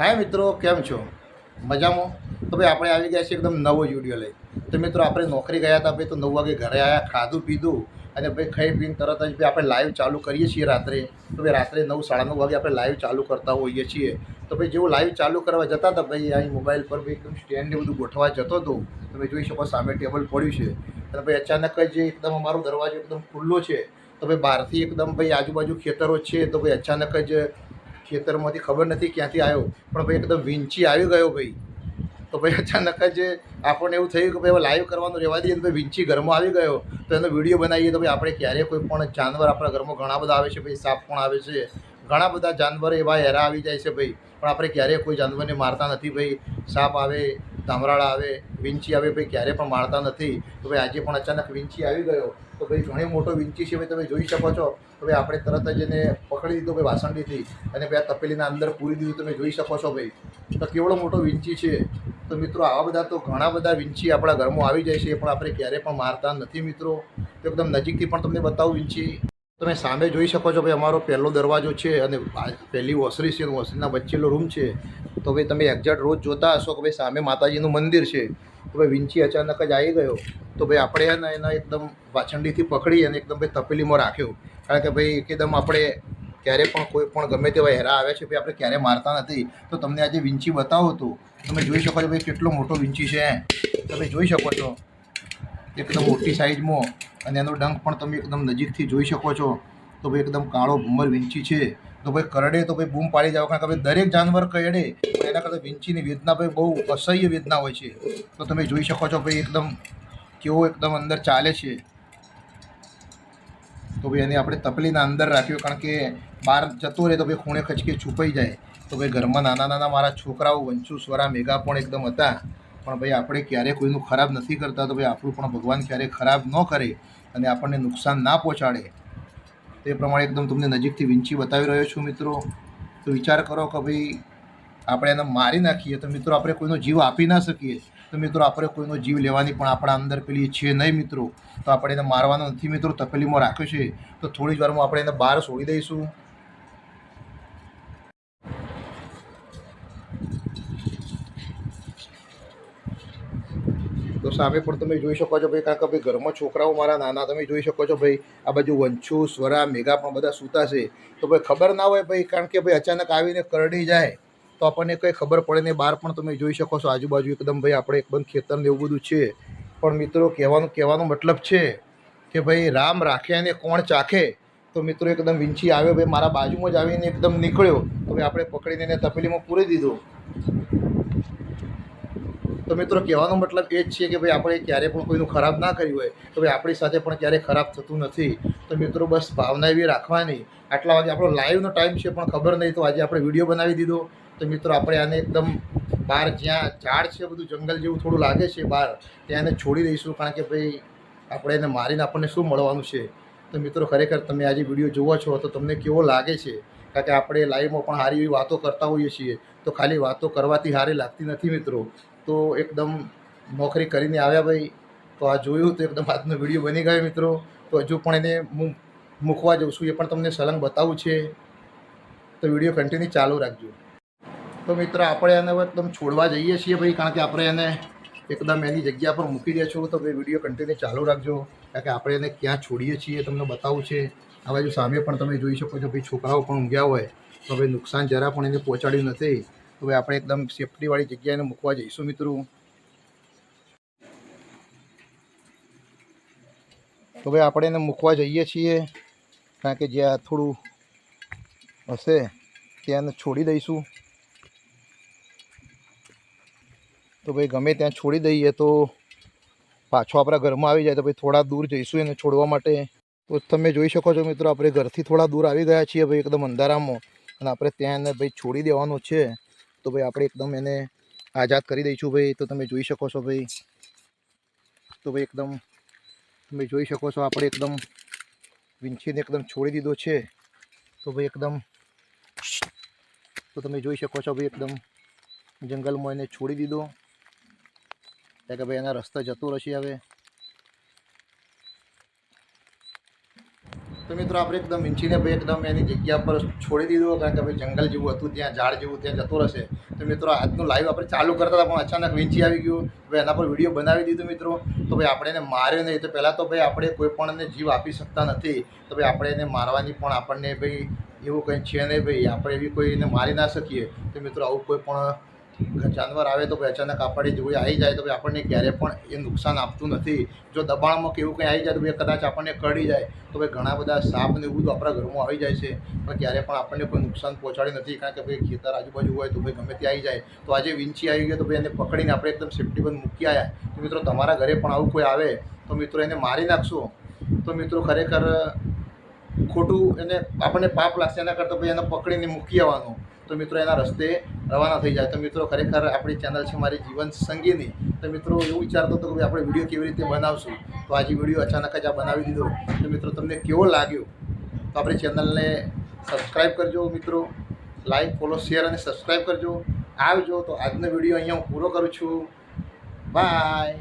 હાય મિત્રો, કેમ છો? મજામાં? તો ભાઈ આપણે આવી ગયા છીએ એકદમ નવો વીડિયો લઈ તો મિત્રો, આપણે નોકરી ગયા હતા ભાઈ, તો નવ વાગે ઘરે આવ્યા ખાધું પીધું અને ભાઈ ખાઈ પીને તરત જ ભાઈ આપણે લાઈવ ચાલુ કરીએ છીએ રાત્રે. તો ભાઈ રાત્રે નવ, સાડા નવ વાગે આપણે લાઈવ ચાલુ કરતા હોઈએ છીએ. તો ભાઈ જેવું લાઈવ ચાલુ કરવા જતા હતા ભાઈ, અહીં મોબાઈલ પર ભાઈ એકદમ સ્ટેન્ડ બધું ગોઠવા જતો હતો. તમે જોઈ શકો સામે ટેબલ પડ્યું છે. અને ભાઈ અચાનક જ એકદમ અમારો દરવાજો એકદમ ખુલ્લો છે. તો ભાઈ બહારથી એકદમ ભાઈ આજુબાજુ ખેતરો છે. તો ભાઈ અચાનક જ ખેતરમાંથી ખબર નથી ક્યાંથી આવ્યો. પણ ભાઈ એકદમ વિંચી આવી ગયો ભાઈ. તો ભાઈ અચાનક જ આપણને એવું થયું કે ભાઈ લાઈવ કરવાનું રહેવા દઈએ તો ભાઈ વિંચી ઘરમાં આવી ગયો. તો એનો વીડિયો બનાવીએ તો ભાઈ આપણે ક્યારેય કોઈ પણ જાનવર આપણા ઘરમાં ઘણા બધા આવે છે ભાઈ, સાપ પણ આવે છે. ઘણા બધા જાનવર એવા હેરા આવી જાય છે ભાઈ. પણ આપણે ક્યારેય કોઈ જાનવરને મારતા નથી ભાઈ. સાપ આવે, ધામરાળા આવે વિંચી આવે, ભાઈ, ક્યારેય પણ મારતા નથી. તો ભાઈ આજે પણ અચાનક વિંચી આવી ગયો. તો ભાઈ ઘણી મોટો વિંચી છે ભાઈ તમે જોઈ શકો છો. ભાઈ આપણે તરત જ એને પકડી દીધો ભાઈ વાસણડીથી અને ભાઈ આ તપેલીના અંદર પૂરી દીધું તમે જોઈ શકો છો ભાઈ. તો કેવડો મોટો વિંચી છે. તો મિત્રો આવા બધા તો ઘણા બધા વિંચી આપણા ઘરમાં આવી જાય છે, પણ આપણે ક્યારેય પણ મારતા નથી મિત્રો. તો એકદમ નજીકથી પણ તમને બતાવું વિંચી તમે સામે જોઈ શકો છો ભાઈ અમારો પહેલો દરવાજો છે અને પહેલી ઓસરી છે, ઓસરીના વચ્ચેલો રૂમ છે. તો ભાઈ તમે એક્ઝેક્ટ રોજ જોતા હશો કે ભાઈ સામે માતાજીનું મંદિર છે. તો ભાઈ વિંચી અચાનક જ આવી ગયો, તો ભાઈ આપણે એને એના એકદમ વાછંડીથી પકડી અને એકદમ ભાઈ તપેલીમાં રાખ્યો. કારણ કે ભાઈ એકદમ આપણે ક્યારે પણ કોઈ પણ ગમે તેવા હેરા આવે છે, ભાઈ આપણે ક્યારે મારતા નથી. તો તમને આજે વિંચી બતાવો તો. તમે જોઈ શકો છો ભાઈ કેટલો મોટો વિંચી છે. તમે જોઈ શકો છો. એકદમ મોટી સાઇઝમાં અને એનો ડંખ પણ તમે એકદમ નજીકથી જોઈ શકો છો. તો ભાઈ એકદમ કાળો ભૂમર વિંચી છે. તો ભાઈ કરડે તો ભાઈ બૂમ પાડી જાવ. કારણ કે દરેક જાનવર કરડે. એના કરતાં વિંચીની વેદના ભાઈ બહુ અસહ્ય વેદના હોય છે. તો તમે જોઈ શકો છો ભાઈ એકદમ કેવો એકદમ અંદર ચાલે છે. તો ભાઈ એને આપણે તપલીના અંદર રાખ્યો. કારણ કે બહાર જતો રહે તો ભાઈ ખૂણે ખચકે છુપાઈ જાય. તો ભાઈ ઘરમાં નાના નાના મારા છોકરાઓ વંશુ સ્વરા મેઘા પણ એકદમ હતા. પણ ભાઈ આપણે ક્યારેય કોઈનું ખરાબ નથી કરતા. તો ભાઈ આપણું પણ ભગવાન ક્યારેય ખરાબ ન કરે અને આપણને નુકસાન ના પહોંચાડે. તે પ્રમાણે એકદમ તમને નજીકથી વિંચી બતાવી રહ્યો છું મિત્રો. તો વિચાર કરો કે ભાઈ, આપણે એને મારી નાખીએ તો મિત્રો આપણે કોઈનો જીવ આપી ના શકીએ. તો મિત્રો આપણે કોઈનો જીવ લેવાની પણ આપણા અંદર પેલી છે નહીં મિત્રો. તો આપણે એને મારવાનો નથી મિત્રો તપેલીમાં રાખ્યો છે. તો થોડી જ વારમાં આપણે એને બહાર છોડી દઈશું. સામે પણ તમે જોઈ શકો છો ભાઈ, કારણ કે ભાઈ ઘરમાં છોકરાઓ મારા નાના, તમે જોઈ શકો છો ભાઈ, આ બાજુ વંછુ સ્વરા, મેઘા પણ બધા સૂતા છે. તો ભાઈ ખબર ના હોય ભાઈ, કારણ કે ભાઈ અચાનક આવીને કરડી જાય, તો આપણને કંઈ ખબર પડે ને બહાર પણ તમે જોઈ શકો છો, આજુબાજુ એકદમ ભાઈ આપણે એકદમ ખેતર ને એવું બધું છે. પણ મિત્રો, કહેવાનું, કહેવાનો મતલબ છે કે ભાઈ, રામ રાખે અને કોણ ચાખે? તો મિત્રો એકદમ વિંછી આવ્યો ભાઈ, મારા બાજુમાં જ આવીને એકદમ નીકળ્યો. તો ભાઈ આપણે પકડીને એને તપેલીમાં પૂરી દીધો. તો મિત્રો કહેવાનો મતલબ એ જ છે કે ભાઈ આપણે ક્યારેય પણ કોઈનું ખરાબ ના કર્યું હોય, તો ભાઈ આપણી સાથે પણ ક્યારેય ખરાબ થતું નથી. તો મિત્રો બસ ભાવના એવી રાખવાની. આટલા વાગે આપણો લાઈવનો ટાઈમ છે પણ ખબર નહીં, તો આજે આપણે વીડિયો બનાવી દીધો. તો મિત્રો આપણે આને એકદમ બહાર જ્યાં ઝાડ છે, બધું જંગલ જેવું થોડું લાગે છે બહાર, ત્યાં એને છોડી દઈશું કારણ કે ભાઈ આપણે એને મારીને આપણને શું મળવાનું છે? તો મિત્રો ખરેખર તમે આજે વીડિયો જુઓ છો, તો તમને કેવો લાગે છે? કારણ કે આપણે લાઈવમાં પણ સારી એવી વાતો કરતા હોઈએ છીએ. તો ખાલી વાતો કરવાથી સારી લાગતી નથી મિત્રો. તો એકદમ નોકરી કરીને આવ્યા ભાઈ. તો આ જોયું તો એકદમ આજનો વીડિયો બની ગયો મિત્રો. તો હજુ પણ એને હું મૂકવા જઉં છું. એ પણ તમને સળંગ બતાવું છે. તો વીડિયો કન્ટિન્યુ ચાલુ રાખજો. તો મિત્ર, આપણે એને એકદમ છોડવા જઈએ છીએ ભાઈ, કારણ કે આપણે એને એકદમ એની જગ્યા પર મૂકી દે છું તો ભાઈ, વીડિયો કન્ટિન્યુ ચાલુ રાખજો. કારણ કે આપણે એને ક્યાં છોડીએ છીએ તમને બતાવું છે. આ બાજુ સામે પણ તમે જોઈ શકો છો, ભાઈ, છોકરાઓ પણ ઊંઘ્યા હોય. તો ભાઈ નુકસાન જરા પણ એને પહોંચાડ્યું નથી. ભાઈ આપણે એકદમ સેફટીવાળી જગ્યાએ મૂકવા જઈશું મિત્રો. ભાઈ આપણે એને મૂકવા જઈએ છીએ, કારણ કે જ્યાં થોડું હશે ત્યાં છોડી દઈશું. તો ભાઈ ગમે ત્યાં છોડી દઈએ તો પાછો આપણા ઘરમાં આવી જાય તો ભાઈ થોડા દૂર જઈશું એને છોડવા માટે. તો તમે જોઈ શકો છો મિત્રો, આપણે ઘરથી થોડા દૂર આવી ગયા છીએ ભાઈ એકદમ અંધારામાં. અને આપણે ત્યાં એને ભાઈ છોડી દેવાનું છે. તો ભાઈ આપણે એકદમ એને આઝાદ કરી દઈશું ભાઈ. તો તમે જોઈ શકો છો ભાઈ. તો ભાઈ એકદમ તમે જોઈ શકો છો આપણે એકદમ વિંછીને એકદમ છોડી દીધો છે. તો ભાઈ એકદમ તો તમે જોઈ શકો છો ભાઈ એકદમ જંગલમાં એને છોડી દીધો. કારણ કે ભાઈ એના રસ્તા જતો રહેશે હવે. તો મિત્રો આપણે એકદમ વીંચીને ભાઈ એકદમ એની જગ્યા પર છોડી દીધો કારણ કે ભાઈ જંગલ જેવું હતું, ત્યાં ઝાડ જેવું, ત્યાં જતો રહેશે. તો મિત્રો આજનું લાઈવ આપણે ચાલુ કરતા હતા, પણ અચાનક વીંચી આવી ગયું. ભાઈ એના પર વીડિયો બનાવી દીધું મિત્રો. તો ભાઈ આપણે એને માર્યો નહીં. તો પહેલાં તો ભાઈ આપણે કોઈ પણને જીવ આપી શકતા નથી. તો ભાઈ આપણે એને મારવાની પણ આપણને ભાઈ એવું કંઈ છે નહીં ભાઈ. આપણે એવી કોઈ એને મારી ના શકીએ. તો મિત્રો આવું કોઈ પણ જાનવર આવે તો ભાઈ અચાનક આપણી જોડે આવી જાય તો ભાઈ આપણને ક્યારે પણ એ નુકસાન આપતું નથી. જો દબાણમાં કે એવું કંઈ આવી જાય તો ભાઈ કદાચ આપણને કરડી જાય. તો ભાઈ ઘણા બધા સાપ ને એવું બધું આપણા ઘરમાં આવી જાય છે. પણ ક્યારે પણ આપણને કોઈ નુકસાન પહોંચાડી નથી. કારણ કે ભાઈ ખેતર આજુબાજુ હોય તો ભાઈ ગમે તે આવી જાય. તો આજે વિંચી આવી ગયો તો ભાઈ એને પકડીને આપણે એકદમ સેફટી બંધ મૂકી આવ્યા તો મિત્રો તમારા ઘરે પણ આવું કોઈ આવે? તો મિત્રો એને મારી નાખશો? તો મિત્રો ખરેખર ખોટું એને આપણને પાપ લાગશે, એના કરતાં ભાઈ એને પકડીને મૂકી આવવાનું. તો મિત્રો, એના રસ્તે રવાના થઈ જાય. તો મિત્રો, ખરેખર આપણી ચેનલ છે મારી જીવન સંગીની. તો મિત્રો, એવું વિચારતો હતો કે ભાઈ, આપણે વીડિયો કેવી રીતે બનાવશું? તો આજે વીડિયો અચાનક જ આ બનાવી દીધો. તો મિત્રો, તમને કેવો લાગ્યો? તો આપણી ચેનલને સબસ્ક્રાઈબ કરજો મિત્રો. લાઈક ફોલો શેર અને સબસ્ક્રાઈબ કરજો. આવજો. તો આજનો વીડિયો અહીંયા હું પૂરો કરું છું. બાય